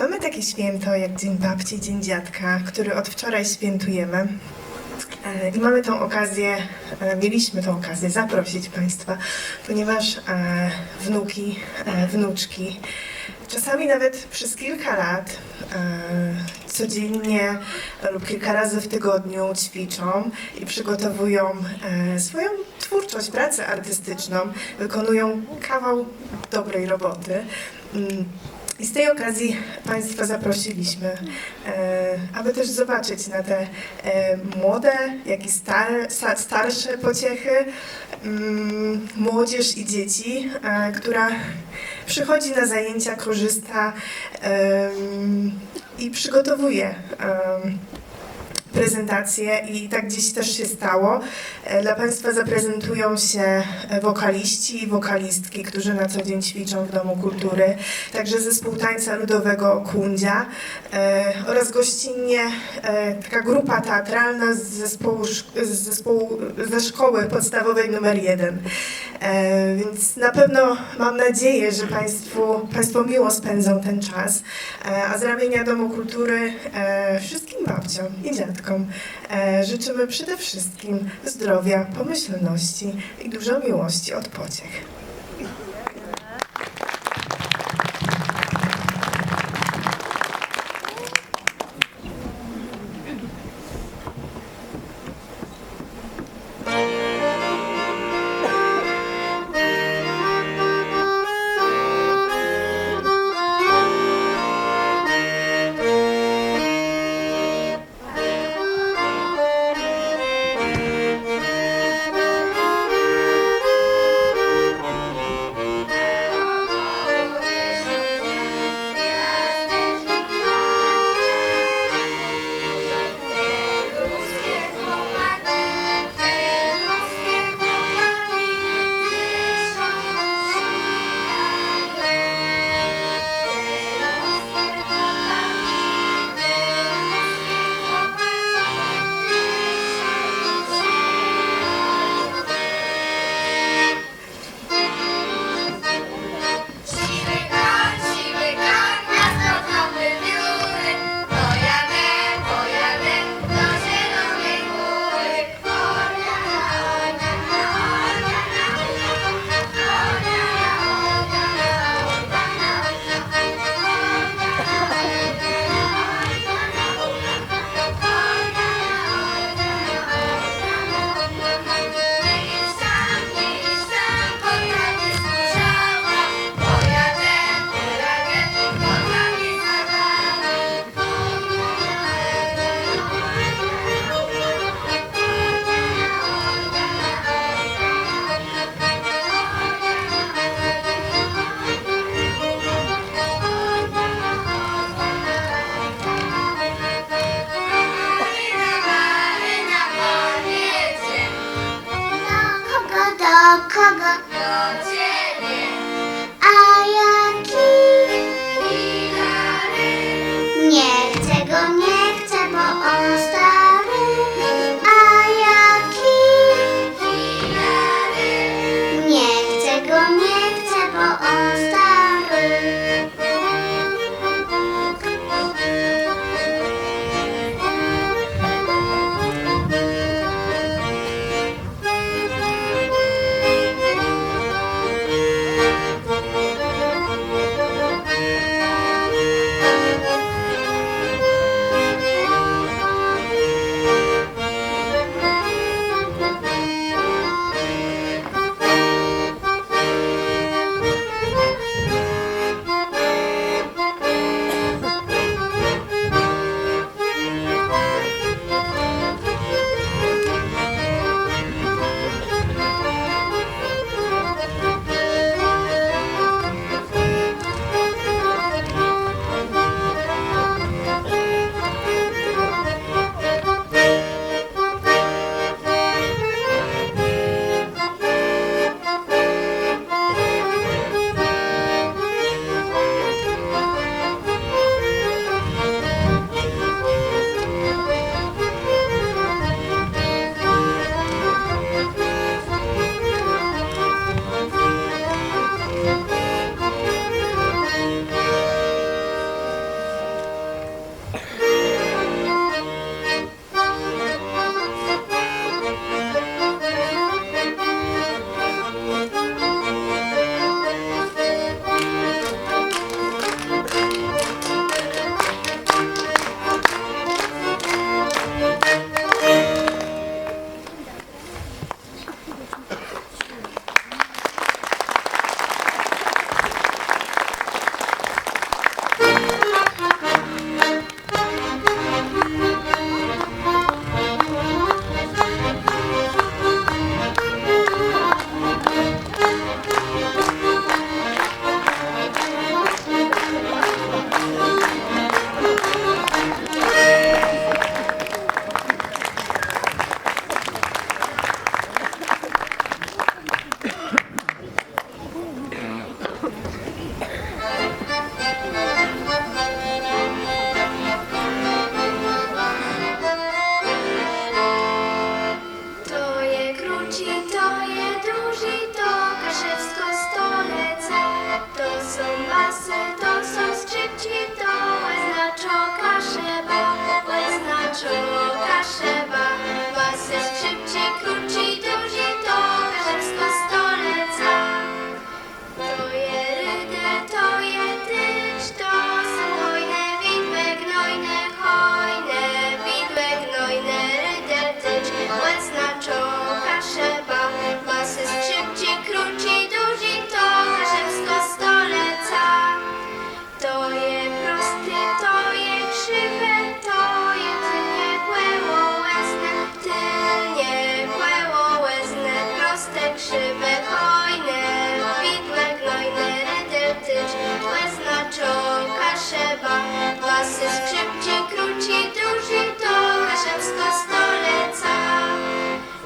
Mamy takie święto jak Dzień Babci, Dzień Dziadka, który od wczoraj świętujemy. E, I mamy tą okazję, e, mieliśmy tą okazję zaprosić Państwa, ponieważ e, wnuki, wnuczki, czasami nawet przez kilka lat codziennie lub kilka razy w tygodniu ćwiczą i przygotowują swoją twórczość, pracę artystyczną, wykonują kawał dobrej roboty. I z tej okazji Państwa zaprosiliśmy, e, aby też zobaczyć na te e, młode, jak i star, sta- starsze pociechy, mm, młodzież i dzieci, e, która przychodzi na zajęcia, korzysta i przygotowuje em, prezentacje i tak dziś też się stało. E, Dla Państwa zaprezentują się e, wokaliści i wokalistki, którzy na co dzień ćwiczą w Domu Kultury, także zespół tańca ludowego Kundzia e, oraz gościnnie taka grupa teatralna z zespołu, z zespołu ze szkoły podstawowej numer 1. E, Więc na pewno mam nadzieję, że Państwu, Państwo miło spędzą ten czas, a z ramienia Domu Kultury e, wszystkim babciom i dziadkom e, życzymy przede wszystkim zdrowia, pomyślności i dużo miłości od pociech. talk. trzeba. Głasy skrzypczy, króci, duży to Kaszewska stoleca.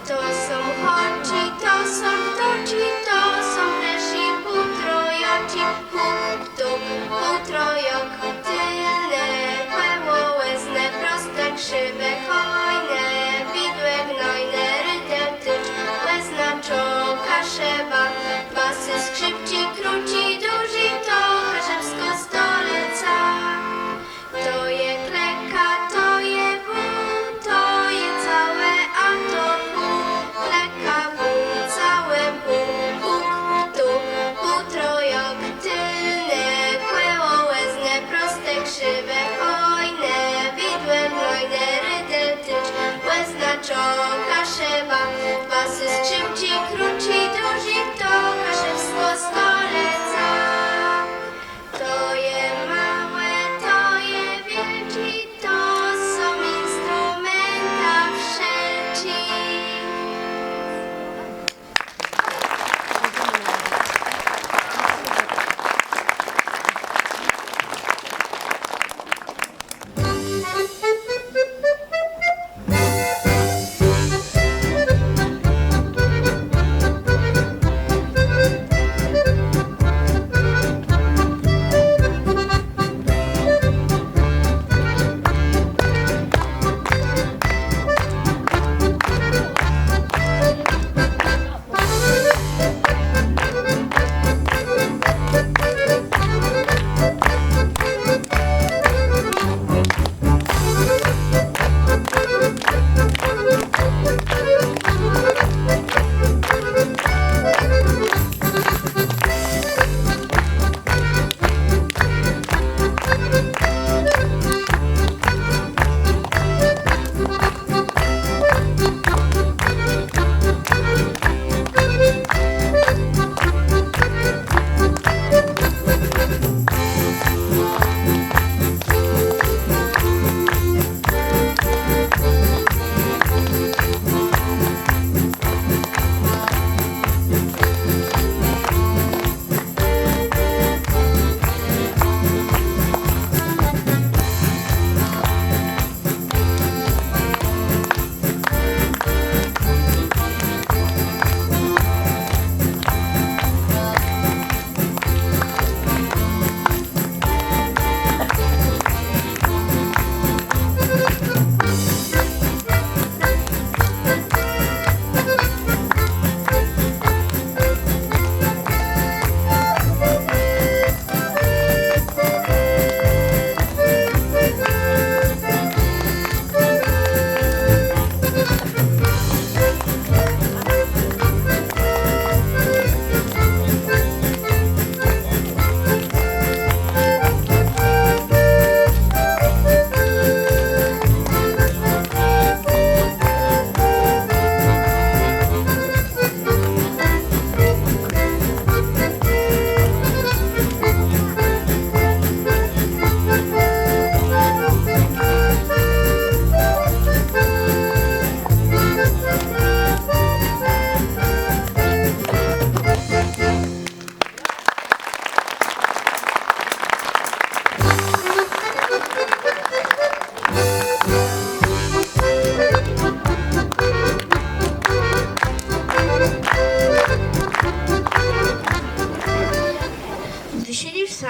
To są choci, to są toci, to są leży putrojoci. Puk, tuk, putrojok, tylne, pęło, łezne, proste, krzywe, hojne, widłe, gnojne, rydenty, łezna, czoka, szeba. Głasy skrzypczy, króci, duży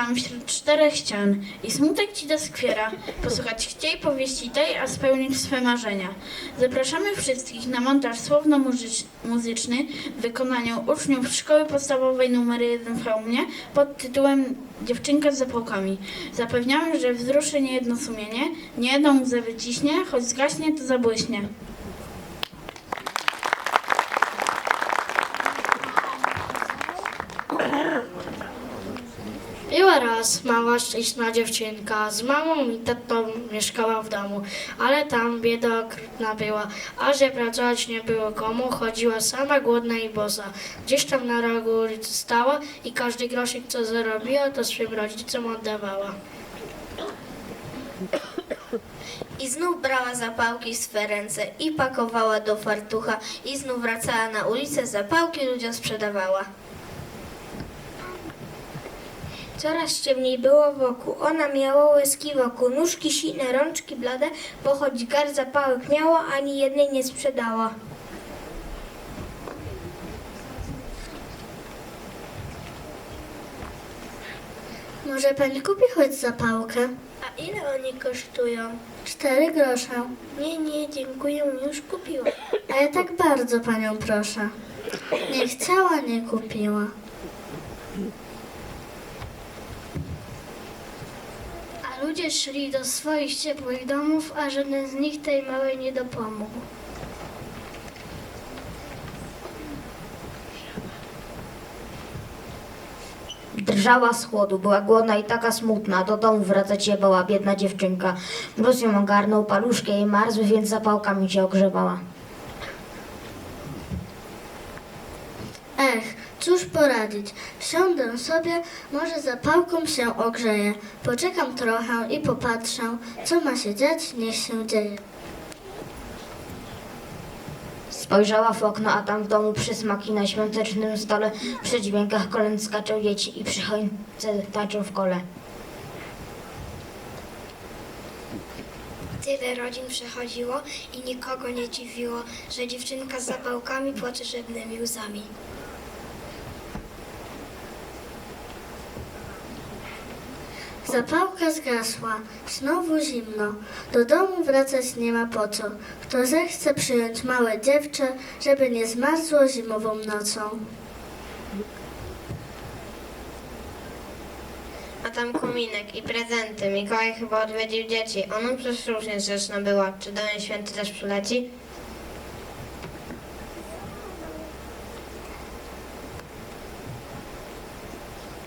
sam wśród czterech ścian i smutek ci doskwiera, posłuchać chciej powieści tej, a spełnić swe marzenia. Zapraszamy wszystkich na montaż słowno-muzyczny w wykonaniu uczniów Szkoły Podstawowej nr 1 w Chełmie pod tytułem Dziewczynka z zapałkami. Zapewniamy, że wzruszy niejedno sumienie, niejedną łzę wyciśnie, choć zgaśnie to zabłyśnie. Była raz mała, szczęśliwa dziewczynka, z mamą i tatą mieszkała w domu, ale tam bieda okrutna była, a że pracować nie było komu, chodziła sama głodna i bosa. Gdzieś tam na rogu ulicy stała i każdy groszik co zarobiła, to swym rodzicom oddawała. I znów brała zapałki w swe ręce i pakowała do fartucha i znów wracała na ulicę, zapałki ludziom sprzedawała. Coraz ciemniej było wokół, ona miała łezki wokół, nóżki sine, rączki blade, bo choć gar zapałek miała, ani jednej nie sprzedała. Może pani kupi choć zapałkę? A ile oni kosztują? Cztery grosze. Nie, nie, dziękuję, już kupiłam. Ale tak bardzo panią proszę. Nie chciała, nie kupiła. A ludzie szli do swoich ciepłych domów, a żaden z nich tej małej nie dopomógł. Drżała z chłodu, była głodna i taka smutna. Do domu wracać się bała biedna dziewczynka. Mróz ją ogarnął, paluszki jej marzły, więc zapałkami się ogrzewała. Cóż poradzić? Siądę sobie, może zapałką się ogrzeję. Poczekam trochę i popatrzę, co ma się dziać, niech się dzieje. Spojrzała w okno, a tam w domu przysmaki na świątecznym stole. Przy dźwiękach kolęd skaczą dzieci i przychodźcy tańczą w kole. Tyle rodzin przechodziło i nikogo nie dziwiło, że dziewczynka z zapałkami płacze żadnymi łzami. Zapałka zgasła, znowu zimno. Do domu wracać nie ma po co. Kto zechce przyjąć małe dziewczę, żeby nie zmarzło zimową nocą. A tam kominek i prezenty. Mikołaj chyba odwiedził dzieci. Ono przecież różnie grzeczna była. Czy do niej święty też przyleci?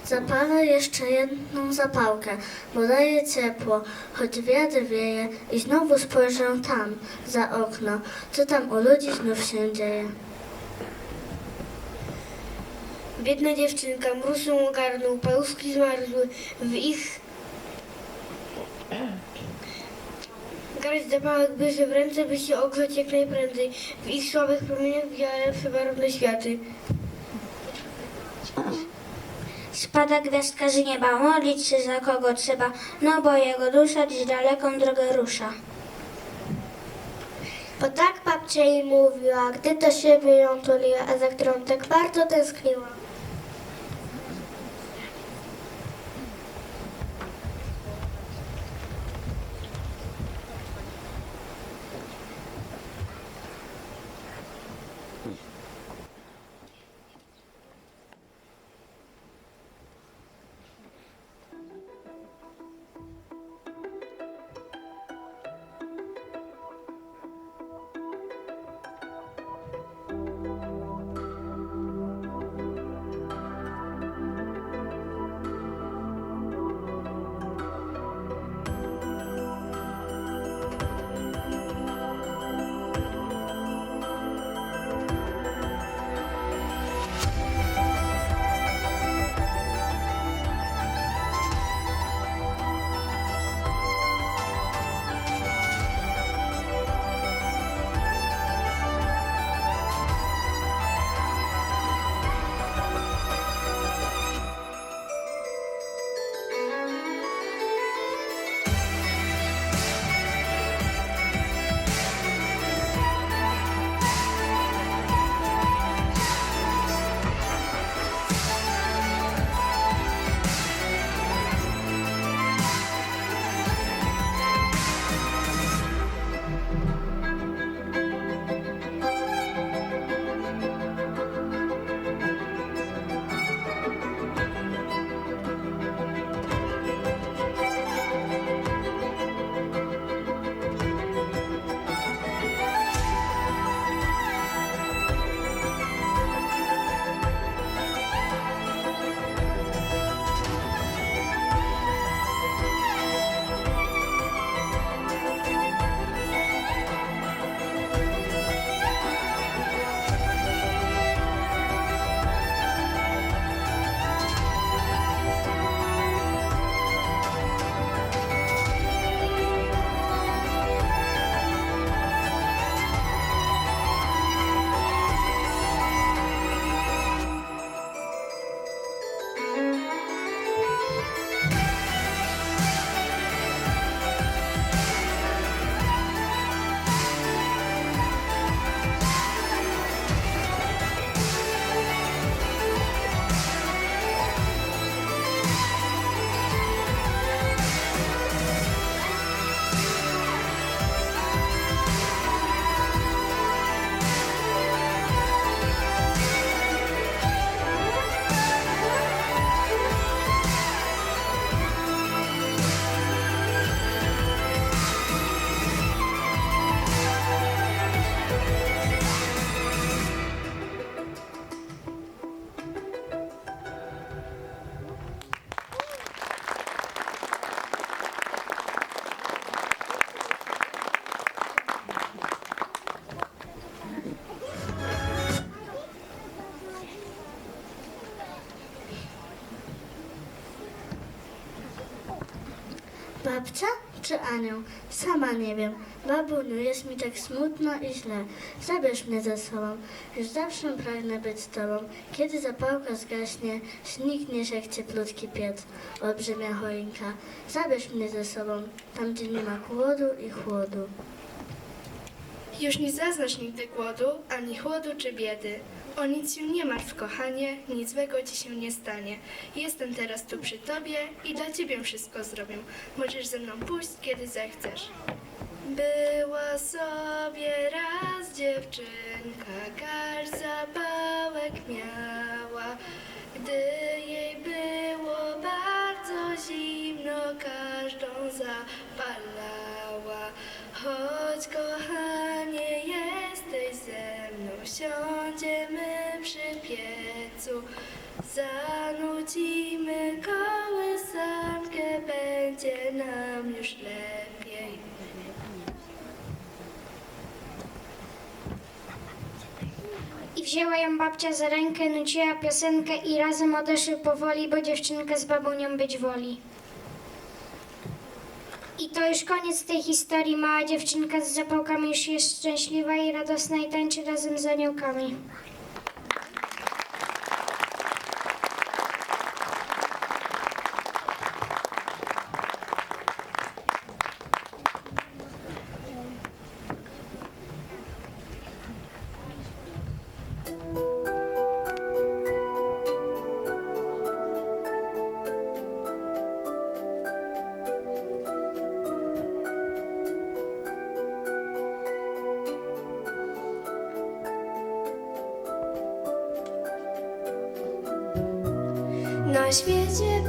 Zapalę jeszcze jedną zapałkę, bo daje ciepło, choć wiatr wieje i znowu spojrzę tam, za okno, co tam u ludzi znów się dzieje. Biedna dziewczynka, mróz ją ogarnął, paluszki zmarzły. W ich... Garść zapałek bierze w ręce, by się ogrzać jak najprędzej. W ich słabych promieniach wiele przebarwne światy. Spada gwiazdka z nieba, modlić się za kogo trzeba, no bo jego dusza dziś daleką drogę rusza. Bo tak babcia jej mówiła, gdy do siebie ją tuliła, a za którą tak bardzo tęskniła. Babcia czy anioł? Sama nie wiem. Babuniu, jest mi tak smutno i źle. Zabierz mnie ze sobą. Już zawsze pragnę być z tobą. Kiedy zapałka zgaśnie, zniknie jak cieplutki piec. Olbrzymia choinka. Zabierz mnie ze sobą, tam gdzie nie ma głodu i chłodu. Już nie zaznasz nigdy głodu, ani chłodu czy biedy. O nic się nie martw, kochanie, nic złego ci się nie stanie. Jestem teraz tu przy tobie i dla ciebie wszystko zrobię. Możesz ze mną pójść, kiedy zechcesz. Była sobie raz dziewczynka, każ zapałek miała. Gdy jej było bardzo wzięła ją babcia za rękę, nuciła piosenkę i razem odeszły powoli, bo dziewczynka z babunią być woli. I to już koniec tej historii. Mała dziewczynka z zapałkami już jest szczęśliwa i radosna i tańczy razem z aniołkami. Świecie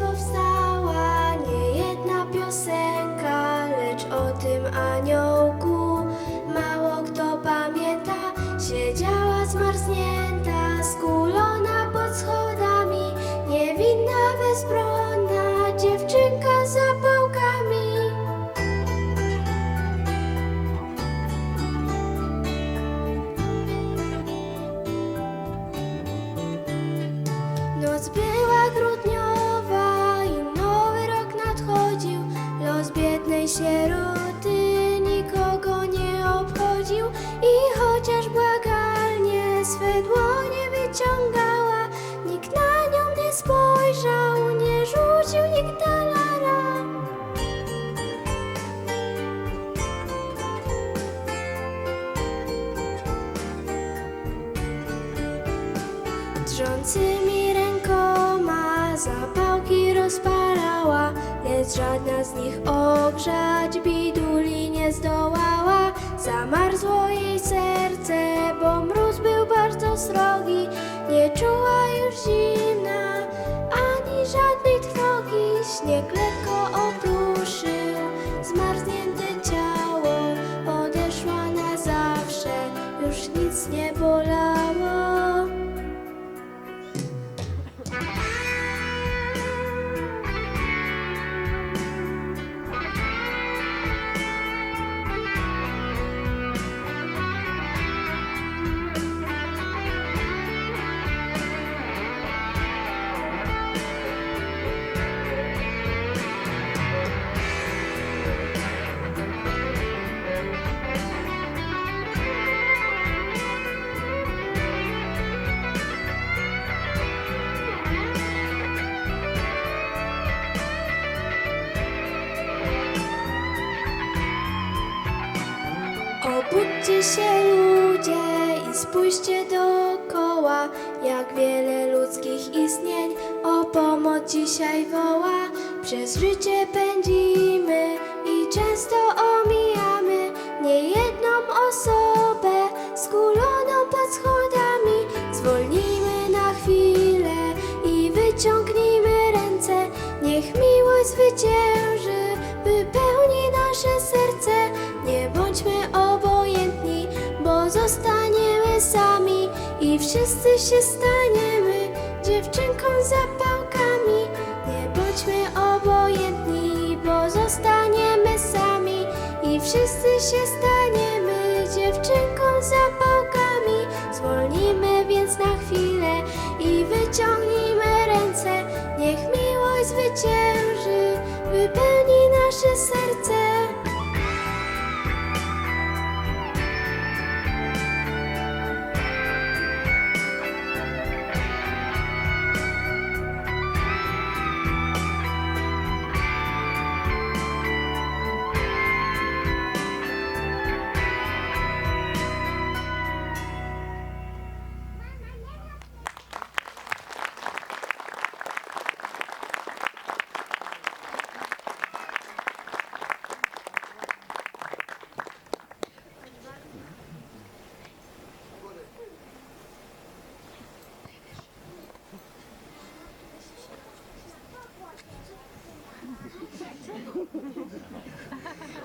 Zamarzło jej serce, bo mróz był bardzo srogi, nie czuła już zimna, ani żadnej trwogi. Śnieg lekko okruszył spójrzcie dookoła, jak wiele ludzkich istnień o pomoc dzisiaj woła. Przez życie pędzimy i często omijamy niejedną osobę skuloną pod schodami. Zwolnijmy na chwilę i wyciągnijmy ręce, niech miłość zwycięży, i wszyscy się staniemy dziewczynką z zapałkami. Nie bądźmy obojętni, bo zostaniemy sami i wszyscy się staniemy dziewczynką z zapałkami. Zwolnimy więc na chwilę i wyciągnijmy ręce, niech miłość zwycięży, wypełni nasze serce.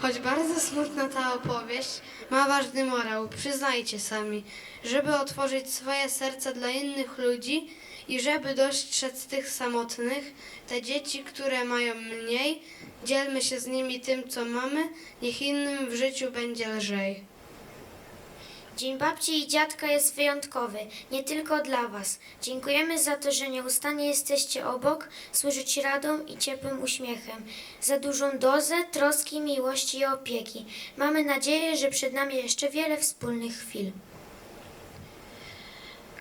Choć bardzo smutna ta opowieść, ma ważny morał, przyznajcie sami, żeby otworzyć swoje serca dla innych ludzi i żeby dostrzec tych samotnych, te dzieci, które mają mniej, dzielmy się z nimi tym, co mamy, niech innym w życiu będzie lżej. Dzień babci i dziadka jest wyjątkowy, nie tylko dla Was. Dziękujemy za to, że nieustannie jesteście obok, służyć radą i ciepłym uśmiechem, za dużą dozę troski, miłości i opieki. Mamy nadzieję, że przed nami jeszcze wiele wspólnych chwil.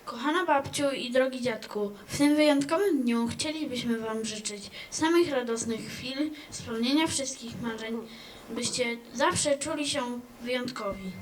Kochana babciu i drogi dziadku, w tym wyjątkowym dniu chcielibyśmy Wam życzyć samych radosnych chwil, spełnienia wszystkich marzeń, byście zawsze czuli się wyjątkowi.